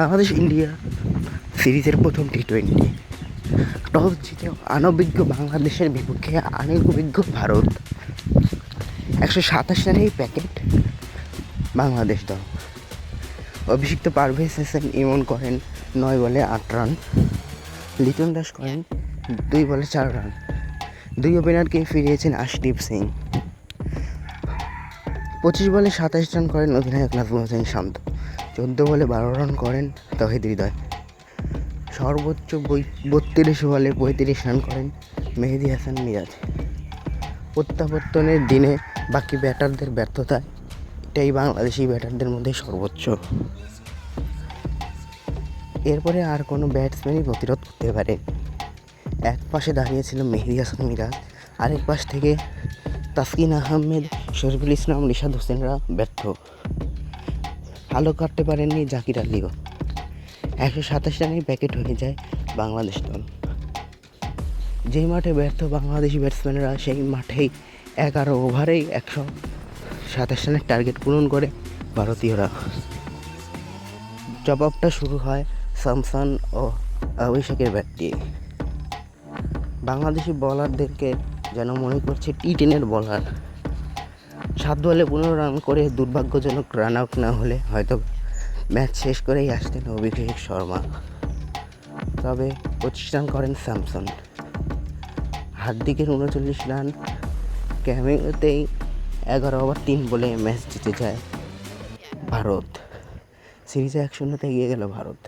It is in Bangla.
বাংলাদেশ, ইন্ডিয়া সিরিজের প্রথম টি টোয়েন্টি টস জিতে অনভিজ্ঞ বাংলাদেশের বিপক্ষে অনভিজ্ঞ ভারত। একশো সাতাশ রানের প্যাকেট বাংলাদেশ দল। অভিষিক্ত পারভেজ হোসেন ইমন করেন নয় বলে আট রান। লিটন দাস করেন দুই বলে চার রান। দুই ওপেনারকে ফিরিয়েছেন আশদীপ সিং। পঁচিশ বলে সাতাশ রান করেন অধিনায়ক নাজমুল হোসেন শান্ত। চোদ্দ বলে বারো রান করেন তহিদ হৃদয়। সর্বোচ্চ বত্রিশ বলে পঁয়ত্রিশ রান করেন মেহেদি হাসান মিরাজ। প্রত্যাবর্তনের দিনে বাকি ব্যাটারদের ব্যর্থতায় এটাই বাংলাদেশি ব্যাটারদের মধ্যে সর্বোচ্চ। এরপরে আর কোনো ব্যাটসম্যানই প্রতিরোধ করতে পারে এক পাশে দাঁড়িয়েছিল মেহেদি হাসান মিরাজ, আরেক পাশ থেকে তাসকিন আহমেদ, শরীফুল ইসলাম রিশাদ হোসেনরা ব্যর্থ। আলো কাটতে পারেননি জাকির আলীও। একশো সাতাশ রানের প্যাকেট হয়ে যায় বাংলাদেশ দল। যেই মাঠে ব্যর্থ বাংলাদেশি ব্যাটসম্যানরা, সেই মাঠেই এগারো ওভারেই একশো সাতাশ রানের টার্গেট পূরণ করে ভারতীয়রা। জবাবটা শুরু হয় স্যামসন ও অভিষেকের ব্যাট দিয়ে। বাংলাদেশি বলারদেরকে যেন মনে করছে টি টেনের বলার। সাত বলে পনেরো রান করে দুর্ভাগ্যজনক রান আউট না হলে হয়তো ম্যাচ শেষ করেই আসতেন অভিষেক শর্মা। তবে পঁচিশ রান করেন স্যামসন। হার্দিকের উনচল্লিশ রান ক্যামেরোতেই এগারো ওভার তিন বলে ম্যাচ জিতে যায় ভারত। সিরিজে এক শূন্যতে এগিয়ে গেল ভারত।